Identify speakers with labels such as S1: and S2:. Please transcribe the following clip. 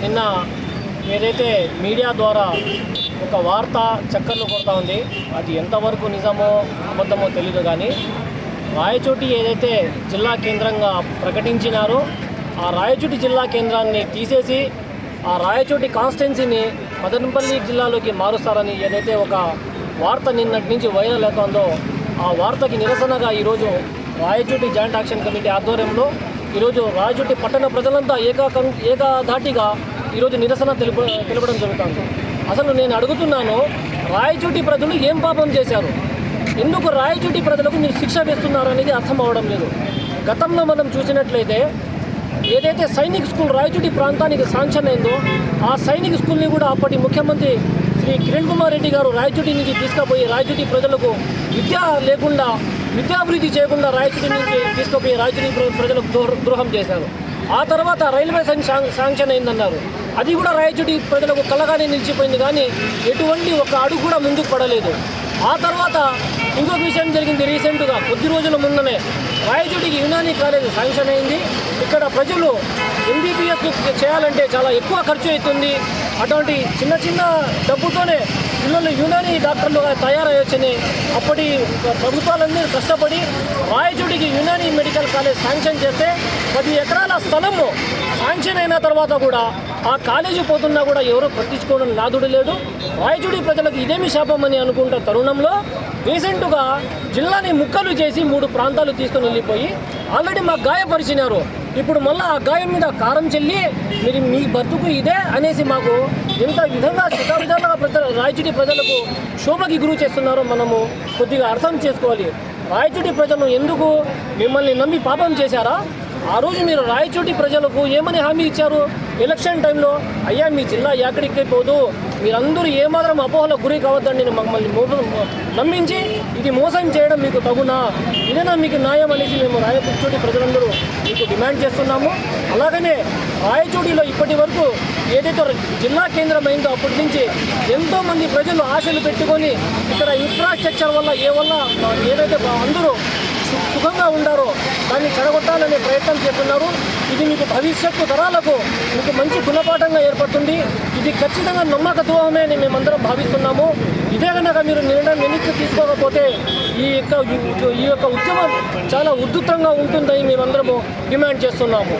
S1: నిన్న ఏదైతే మీడియా ద్వారా ఒక వార్త చక్కర్లు కొడతా ఉంది అది ఎంతవరకు నిజమో అబద్ధమో తెలియదు కానీ రాయచోటి ఏదైతే జిల్లా కేంద్రంగా ప్రకటించినారో ఆ రాయచోటి జిల్లా కేంద్రాన్ని తీసేసి ఆ రాయచోటి కాన్స్టిట్యున్సీని మదనపల్లి జిల్లాలోకి మారుస్తారని ఏదైతే ఒక వార్త నిన్నటి నుంచి వైరల్ అవుతుందో ఆ వార్తకి నిరసనగా ఈరోజు రాయచోటి జాయింట్ యాక్షన్ కమిటీ ఆధ్వర్యంలో ఈరోజు రాయచోటి పట్టణ ప్రజలంతా ఏకాకం ఏకాధాటిగా ఈరోజు నిరసన తెలుపు తెలపడం జరుగుతుంది. అసలు నేను అడుగుతున్నాను రాయచోటి ప్రజలు ఏం పాపం చేశారు? ఎందుకు రాయచోటి ప్రజలకు మీరు శిక్ష వేస్తున్నారు అనేది అర్థం అవడం లేదు. గతంలో మనం చూసినట్లయితే ఏదైతే సైనిక్ స్కూల్ రాయచోటి ప్రాంతానికి శాంక్షన్ అయిందో ఆ సైనిక్ స్కూల్ని కూడా అప్పటి ముఖ్యమంత్రి శ్రీ కిరణ్ కుమార్ రెడ్డి గారు రాయచోటి నుంచి తీసుకుపోయి రాయచోటి ప్రజలకు విద్య లేకుండా విద్యాభివృద్ధి చేయకుండా రాయచూరి నుంచి తీసుకుపోయి రాయచూరి ప్రజలకు ద్రోహం చేశారు. ఆ తర్వాత రైల్వే శాంక్షన్ అయిందన్నారు. అది కూడా రాయచూటి ప్రజలకు కలగానే నిలిచిపోయింది కానీ ఎటువంటి ఒక అడుగు కూడా ముందుకు పడలేదు. ఆ తర్వాత ఇంకొక విషయం జరిగింది రీసెంట్గా. కొద్ది రోజుల ముందనే రాయచూటికి యునాని కాలేజ్ శాంక్షన్ అయింది. ఇక్కడ ప్రజలు ఎంబీబీఎస్ చేయాలంటే చాలా ఎక్కువ ఖర్చు అవుతుంది. అటువంటి చిన్న చిన్న డబ్బుతోనే పిల్లలు యునాని డాక్టర్లుగా తయారయ్యొచ్చని అప్పటి ప్రభుత్వాలన్నీ కష్టపడి రాయచూడికి యునాని మెడికల్ కాలేజ్ శాంక్షన్ చేస్తే పది ఎకరాల స్థలము శాంక్షన్ అయిన తర్వాత కూడా ఆ కాలేజీ పోతున్నా కూడా ఎవరు పట్టించుకోవడం నాదుడు లేడు. రాయచూడి ప్రజలకు ఇదేమి శాపం అని అనుకుంటున్న తరుణంలో రీసెంట్గా జిల్లాని ముక్కలు చేసి మూడు ప్రాంతాలు తీసుకుని వెళ్ళిపోయి ఆల్రెడీ మాకు గాయపరిచినారు. ఇప్పుడు మళ్ళీ ఆ గాయం మీద కారం చెల్లి మీరు మీ బతుకు ఇదే అనేసి మాకు ఎంత విధంగా శతాబ్దాలుగా ప్రజల రాయచూటి ప్రజలకు శోభకి గురి చేస్తున్నారో మనము కొద్దిగా అర్థం చేసుకోవాలి. రాయచూటి ప్రజలు ఎందుకు మిమ్మల్ని నమ్మి పాపం చేశారా? ఆ రోజు మీరు రాయచోటి ప్రజలకు ఏమని హామీ ఇచ్చారు? ఎలక్షన్ టైంలో అయ్యా మీ జిల్లా ఎక్కడికి పోదు. మీరందరూ ఏమాత్రం అపోహలకు గురి కావద్దని నేను మమ్మల్ని నమ్మించి ఇది మోసం చేయడం మీకు తగునా? ఇదేనా మీకు న్యాయం అనేసి మేము రాయచోటి ప్రజలందరూ మీకు డిమాండ్ చేస్తున్నాము. అలాగనే రాయచోటిలో ఇప్పటి వరకు ఏదైతే జిల్లా కేంద్రం అయిందో అప్పటి నుంచి ఎంతోమంది ప్రజలు ఆశలు పెట్టుకొని ఇక్కడ ఇన్ఫ్రాస్ట్రక్చర్ వల్ల ఏ వల్ల ఏదైతే అందరూ సుఖంగా ఉండారో దాన్ని చెడగొట్టాలనే ప్రయత్నం చేస్తున్నారు. ఇది మీకు భవిష్యత్తు తరాలకు మీకు మంచి గుణపాఠంగా ఏర్పడుతుంది. ఇది ఖచ్చితంగా నమ్మక ద్రోహమే అని మేమందరం భావిస్తున్నాము. ఇదే కనుక మీరు నిర్ణయం వెనక్కి తీసుకోకపోతే ఈ యొక్క ఈ యొక్క ఉద్యమం చాలా ఉద్ధృతంగా ఉంటుందని మేమందరము డిమాండ్ చేస్తున్నాము.